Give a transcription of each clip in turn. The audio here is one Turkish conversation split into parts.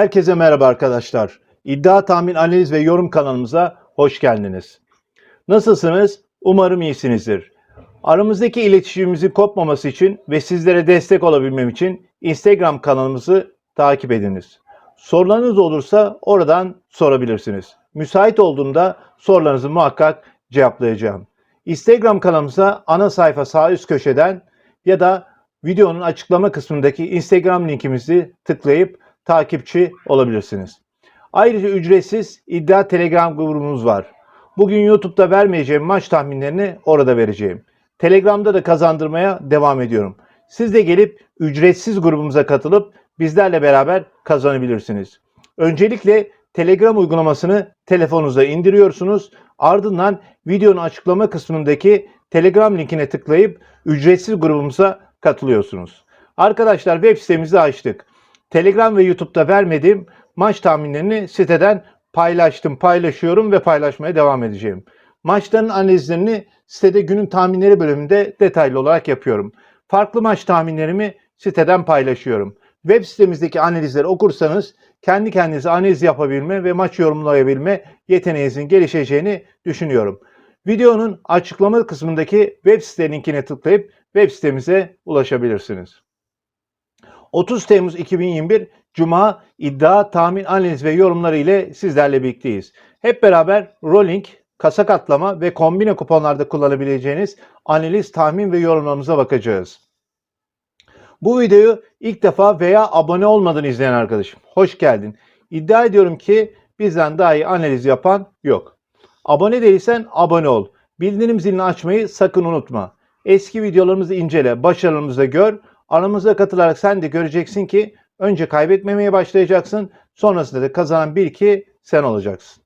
Herkese merhaba arkadaşlar. İddia tahmin analiz ve yorum kanalımıza hoş geldiniz. Nasılsınız? Umarım iyisinizdir. Aramızdaki iletişimimizin kopmaması için ve sizlere destek olabilmem için Instagram kanalımızı takip ediniz. Sorularınız olursa oradan sorabilirsiniz. Müsait olduğumda sorularınızı muhakkak cevaplayacağım. Instagram kanalımıza ana sayfa sağ üst köşeden ya da videonun açıklama kısmındaki Instagram linkimizi tıklayıp takipçi olabilirsiniz. Ayrıca ücretsiz iddia Telegram grubumuz var. Bugün YouTube'da vermeyeceğim maç tahminlerini orada vereceğim. Telegram'da da kazandırmaya devam ediyorum. Siz de gelip ücretsiz grubumuza katılıp bizlerle beraber kazanabilirsiniz. Öncelikle Telegram uygulamasını telefonunuza indiriyorsunuz. Ardından videonun açıklama kısmındaki Telegram linkine tıklayıp ücretsiz grubumuza katılıyorsunuz. Arkadaşlar web sitemizi açtık. Telegram ve YouTube'da vermediğim maç tahminlerini siteden paylaştım, paylaşıyorum ve paylaşmaya devam edeceğim. Maçların analizlerini sitede günün tahminleri bölümünde detaylı olarak yapıyorum. Farklı maç tahminlerimi siteden paylaşıyorum. Web sitemizdeki analizleri okursanız kendi kendinize analiz yapabilme ve maç yorumlayabilme yeteneğinizin gelişeceğini düşünüyorum. Videonun açıklama kısmındaki web site linkine tıklayıp web sitemize ulaşabilirsiniz. 30 Temmuz 2021 Cuma iddia, tahmin, analiz ve yorumları ile sizlerle birlikteyiz. Hep beraber rolling, kasa katlama ve kombine kuponlarda kullanabileceğiniz analiz, tahmin ve yorumlarımıza bakacağız. Bu videoyu ilk defa veya abone olmadan izleyen arkadaşım. Hoş geldin. İddia ediyorum ki bizden daha iyi analiz yapan yok. Abone değilsen abone ol. Bildirim zilini açmayı sakın unutma. Eski videolarımızı incele, başarılarımızı gör. Aramıza katılarak sen de göreceksin ki önce kaybetmemeye başlayacaksın. Sonrasında da kazanan bir ki sen olacaksın.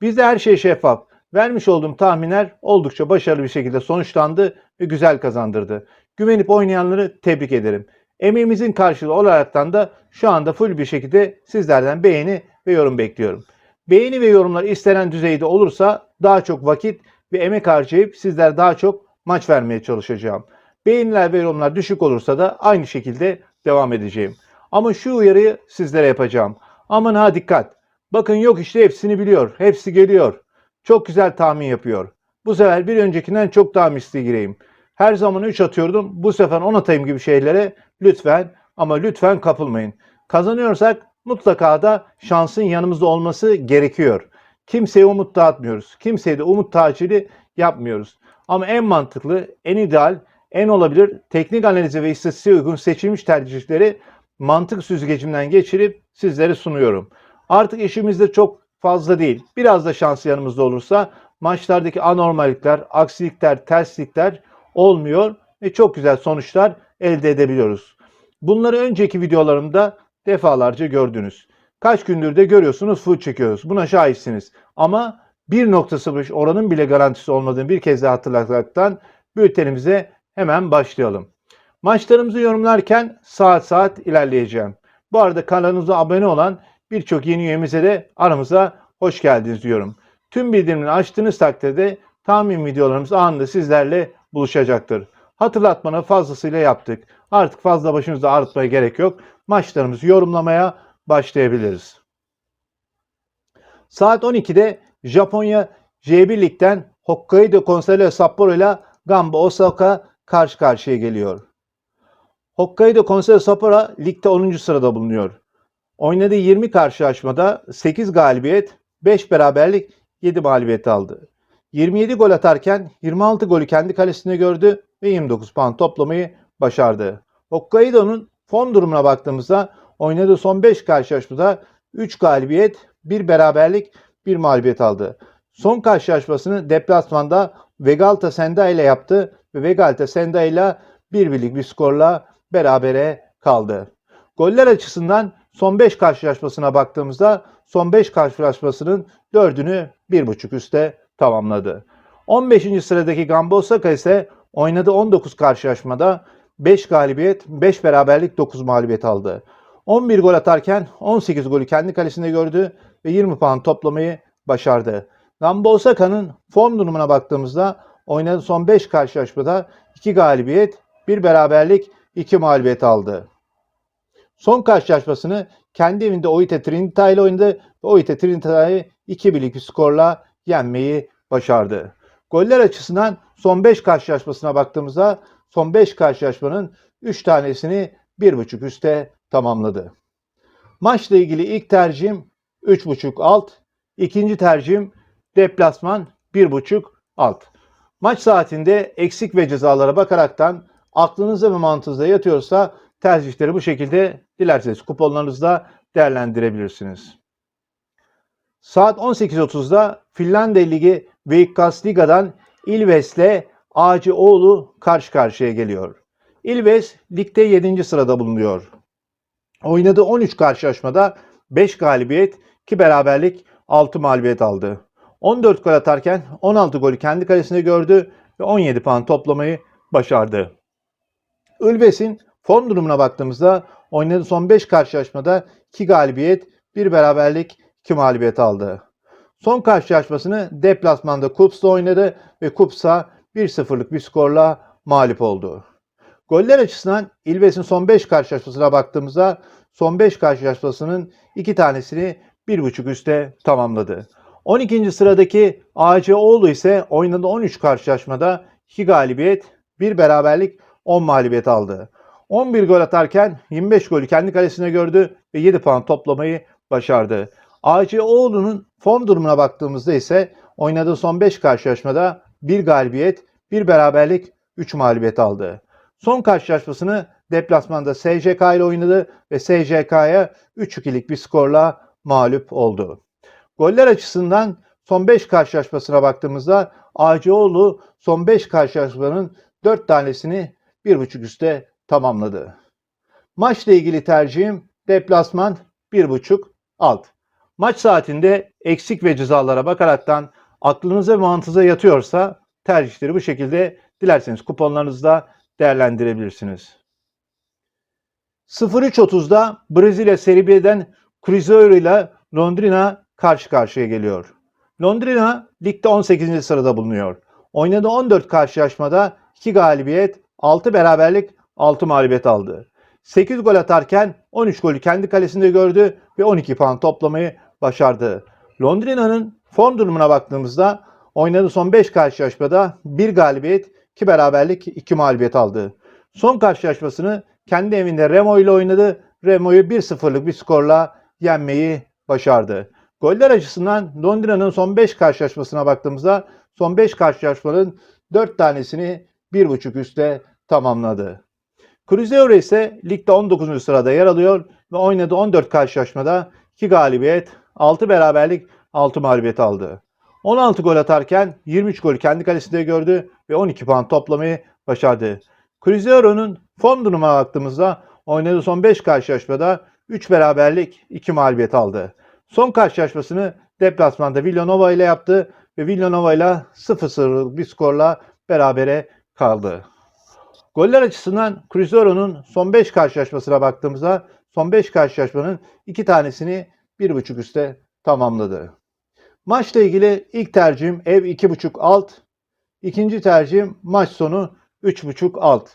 Bizde her şey şeffaf. Vermiş olduğum tahminler oldukça başarılı bir şekilde sonuçlandı ve güzel kazandırdı. Güvenip oynayanları tebrik ederim. Emeğimizin karşılığı olaraktan da şu anda full bir şekilde sizlerden beğeni ve yorum bekliyorum. Beğeni ve yorumlar istenen düzeyde olursa daha çok vakit ve emek harcayıp sizler daha çok maç vermeye çalışacağım. Beğeniler ve yorumlar düşük olursa da aynı şekilde devam edeceğim. Ama şu uyarıyı sizlere yapacağım. Aman ha dikkat. Bakın yok işte hepsini biliyor. Hepsi geliyor. Çok güzel tahmin yapıyor. Bu sefer bir öncekinden çok daha misli gireyim. Her zaman 3 atıyordum. Bu sefer 10 atayım gibi şeylere lütfen ama lütfen kapılmayın. Kazanıyorsak mutlaka da şansın yanımızda olması gerekiyor. Kimseye umut dağıtmıyoruz. Kimseye de umut tacili yapmıyoruz. Ama en mantıklı, en ideal, en olabilir teknik analize ve istatistiğe uygun seçilmiş tercihleri mantık süzgecimden geçirip sizlere sunuyorum. Artık işimizde çok fazla değil. Biraz da şans yanımızda olursa maçlardaki anormallikler, aksilikler, terslikler olmuyor ve çok güzel sonuçlar elde edebiliyoruz. Bunları önceki videolarımda defalarca gördünüz. Kaç gündür de görüyorsunuz full çekiyoruz. Buna şahitsiniz. Ama 1.05 oranın bile garantisi olmadığını bir kez daha hatırlatmaktan bültenimize hemen başlayalım. Maçlarımızı yorumlarken saat saat ilerleyeceğim. Bu arada kanalımıza abone olan birçok yeni üyemize de aramıza hoş geldiniz diyorum. Tüm bildirimleri açtığınız takdirde tahmin videolarımız anında sizlerle buluşacaktır. Hatırlatmanı fazlasıyla yaptık. Artık fazla başınızda ağrıtmaya gerek yok. Maçlarımızı yorumlamaya başlayabiliriz. Saat 12'de Japonya J1 Lig'den Hokkaido Constello Sapporo ile Gamba Osaka karşı karşıya geliyor. Hokkaido Constello Sapporo ligde 10. sırada bulunuyor. Oynadığı 20 karşılaşmada 8 galibiyet, 5 beraberlik, 7 mağlubiyet aldı. 27 gol atarken 26 golü kendi kalesinde gördü ve 29 puan toplamayı başardı. Hokkaido'nun form durumuna baktığımızda oynadığı son 5 karşılaşmada 3 galibiyet, 1 beraberlik, 1 mağlubiyet aldı. Son karşılaşmasını deplasmanda Vegalta Sendai ile yaptı ve Sendai ile 1 birlik bir skorla berabere kaldı. Goller açısından son 5 karşılaşmasına baktığımızda son 5 karşılaşmasının 4'ünü 1.5 üste tamamladı. 15. sıradaki Gamba Osaka ise oynadığı 19 karşılaşmada 5 galibiyet, 5 beraberlik, 9 mağlubiyet aldı. 11 gol atarken 18 golü kendi kalesinde gördü ve 20 puan toplamayı başardı. Gamba Osaka'nın form durumuna baktığımızda oynadığı son 5 karşılaşmada 2 galibiyet, 1 beraberlik, 2 mağlubiyet aldı. Son karşılaşmasını kendi evinde Oite Trinita ile oynadı ve Oite Trinita'yı 2-1'lik bir skorla yenmeyi başardı. Goller açısından son 5 karşılaşmasına baktığımızda son 5 karşılaşmanın 3 tanesini 1.5 üste tamamladı. Maçla ilgili ilk tercihim 3.5 alt, ikinci tercihim deplasman 1.5 alt. Maç saatinde eksik ve cezalara bakaraktan aklınıza ve mantığınıza yatıyorsa tercihleri bu şekilde dilerseniz kuponlarınızda değerlendirebilirsiniz. Saat 18.30'da Finlandiya Ligi Veikkausliga'dan Ilves'le Ağacı Oğlu karşı karşıya geliyor. Ilves ligde 7. sırada bulunuyor. Oynadığı 13 karşılaşmada 5 galibiyet, 2 beraberlik, 6 mağlubiyet aldı. 14 gol atarken 16 golü kendi kalesine gördü ve 17 puan toplamayı başardı. Ilves'in form durumuna baktığımızda oynadığı son 5 karşılaşmada 2 galibiyet, 1 beraberlik, 2 mağlubiyet aldı. Son karşılaşmasını deplasmanda Kups'ta oynadı ve Kups'a 1-0'lık bir skorla mağlup oldu. Goller açısından İlves'in son 5 karşılaşmasına baktığımızda son 5 karşılaşmasının 2 tanesini 1.5 üste tamamladı. 12. sıradaki AC ise oynadığı 13 karşılaşmada 2 galibiyet, 1 beraberlik, 10 mağlubiyet aldı. 11 gol atarken 25 golü kendi kalesine gördü ve 7 puan toplamayı başardı. AC form durumuna baktığımızda ise oynadığı son 5 karşılaşmada 1 galibiyet, 1 beraberlik, 3 mağlubiyet aldı. Son karşılaşmasını deplasmanda SJK ile oynadı ve SJK'ya 3-2'lik bir skorla mağlup oldu. Goller açısından son 5 karşılaşmasına baktığımızda Ağacıoğlu son 5 karşılaşmanın 4 tanesini 1.5 üste tamamladı. Maçla ilgili tercihim deplasman 1.5 alt. Maç saatinde eksik ve cezalara bakaraktan aklınıza ve mantığınıza yatıyorsa tercihleri bu şekilde dilerseniz kuponlarınızda değerlendirebilirsiniz. 03.30'da Brezilya Serie B'den Cruzeiro ile Londrina karşı karşıya geliyor. Londrina ligde 18. sırada bulunuyor. Oynadığı 14 karşılaşmada 2 galibiyet, 6 beraberlik, 6 mağlubiyet aldı. 8 gol atarken 13 golü kendi kalesinde gördü ve 12 puan toplamayı başardı. Londrina'nın form durumuna baktığımızda oynadığı son 5 karşılaşmada 1 galibiyet, 2 beraberlik, 2 mağlubiyet aldı. Son karşılaşmasını kendi evinde Remo ile oynadı. Remo'yu 1-0'lık bir skorla yenmeyi başardı. Goller açısından Londrina'nın son 5 karşılaşmasına baktığımızda son 5 karşılaşmanın 4 tanesini 1.5 üste tamamladı. Cruzeiro ise ligde 19. sırada yer alıyor ve oynadığı 14 karşılaşmada 2 galibiyet, 6 beraberlik, 6 mağlubiyet aldı. 16 gol atarken 23 golü kendi kalesinde gördü ve 12 puan toplamayı başardı. Cruzeiro'nun form durumuna baktığımızda oynadığı son 5 karşılaşmada 3 beraberlik, 2 mağlubiyet aldı. Son karşılaşmasını deplasmanda Villanova ile yaptı ve Villanova ile 0-0 bir skorla berabere kaldı. Goller açısından Cruzeiro'nun son 5 karşılaşmasına baktığımızda son 5 karşılaşmanın 2 tanesini 1.5 üste tamamladı. Maçla ilgili ilk tercihim ev 2.5 alt, ikinci tercihim maç sonu 3.5 alt.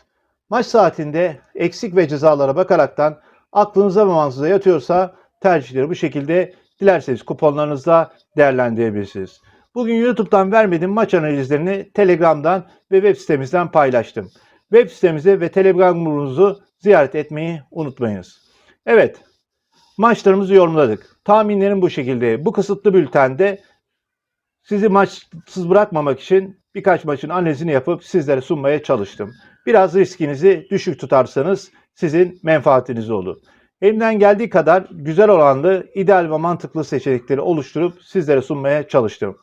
Maç saatinde eksik ve cezalara bakaraktan aklınıza ve mantığınıza yatıyorsa tercihleri bu şekilde dilerseniz kuponlarınızda değerlendirebilirsiniz. Bugün YouTube'dan vermediğim maç analizlerini Telegram'dan ve web sitemizden paylaştım. Web sitemizi ve Telegram grubumuzu ziyaret etmeyi unutmayınız. Evet, maçlarımızı yorumladık. Tahminlerim bu şekilde. Bu kısıtlı bültende sizi maçsız bırakmamak için birkaç maçın analizini yapıp sizlere sunmaya çalıştım. Biraz riskinizi düşük tutarsanız sizin menfaatiniz olur. Elimden geldiği kadar güzel olanlı, ideal ve mantıklı seçenekleri oluşturup sizlere sunmaya çalıştım.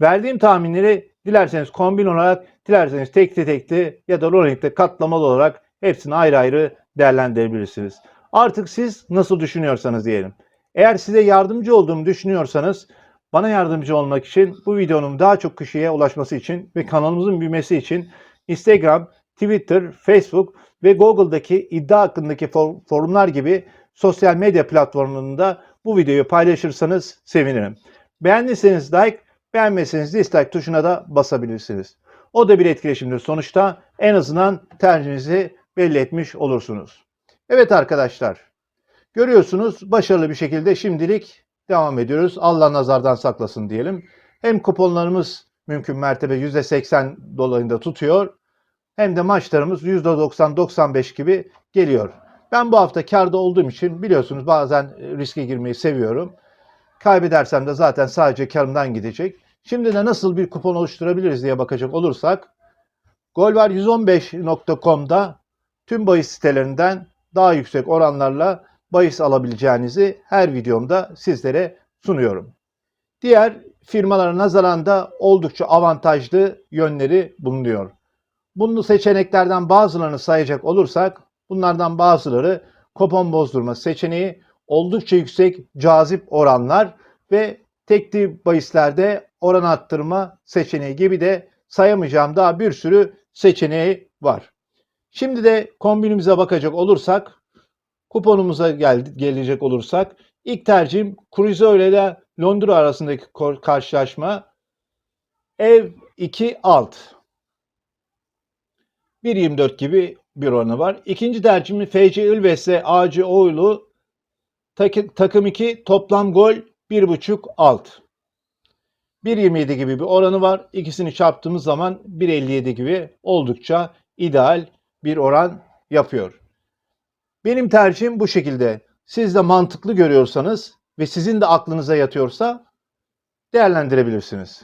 Verdiğim tahminleri dilerseniz kombin olarak, dilerseniz tekli tekli ya da rolikte katlamalı olarak hepsini ayrı ayrı değerlendirebilirsiniz. Artık siz nasıl düşünüyorsanız diyelim. Eğer size yardımcı olduğumu düşünüyorsanız bana yardımcı olmak için bu videonun daha çok kişiye ulaşması için ve kanalımızın büyümesi için Instagram, Twitter, Facebook ve Google'daki iddia hakkındaki forumlar gibi sosyal medya platformlarında bu videoyu paylaşırsanız sevinirim. Beğendiyseniz like, beğenmezseniz dislike tuşuna da basabilirsiniz. O da bir etkileşimdir sonuçta. En azından tercihinizi belli etmiş olursunuz. Evet arkadaşlar. Görüyorsunuz başarılı bir şekilde şimdilik devam ediyoruz. Allah nazardan saklasın diyelim. Hem kuponlarımız mümkün mertebe %80 dolayında tutuyor. Hem de maçlarımız %90-95 gibi geliyor. Ben bu hafta karda olduğum için biliyorsunuz bazen e, riske girmeyi seviyorum. Kaybedersem de zaten sadece karımdan gidecek. Şimdi de nasıl bir kupon oluşturabiliriz diye bakacak olursak golvar115.com'da tüm bahis sitelerinden daha yüksek oranlarla bahis alabileceğinizi her videomda sizlere sunuyorum. Diğer firmalara nazaran da oldukça avantajlı yönleri bulunuyor. Bunu seçeneklerden bazılarını sayacak olursak bunlardan bazıları kupon bozdurma seçeneği, oldukça yüksek cazip oranlar ve tekli bahislerde oran arttırma seçeneği gibi de sayamayacağım daha bir sürü seçeneği var. Şimdi de kombinimize bakacak olursak, kuponumuza gel gelecek olursak ilk tercihim Cruzeiro ile Londra arasındaki karşılaşma ev 2 alt. 1.24 gibi bir oranı var. İkinci tercihim FC Ilves'e AC Oğlu Takı- takım 2 toplam gol 1.5 alt. 1.27 gibi bir oranı var. İkisini çarptığımız zaman 1.57 gibi oldukça ideal bir oran yapıyor. Benim tercihim bu şekilde. Siz de mantıklı görüyorsanız ve sizin de aklınıza yatıyorsa değerlendirebilirsiniz.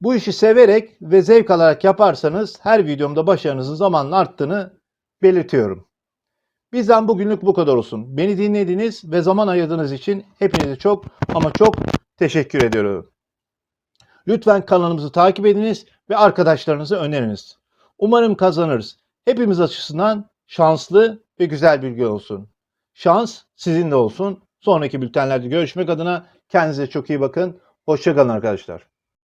Bu işi severek ve zevk alarak yaparsanız her videomda başarınızın zamanla arttığını belirtiyorum. Bizden bugünlük bu kadar olsun. Beni dinlediğiniz ve zaman ayırdığınız için hepinize çok ama çok teşekkür ediyorum. Lütfen kanalımızı takip ediniz ve arkadaşlarınıza öneriniz. Umarım kazanırız. Hepimiz açısından şanslı ve güzel bir gün olsun. Şans sizinle olsun. Sonraki bültenlerde görüşmek adına kendinize çok iyi bakın. Hoşçakalın arkadaşlar.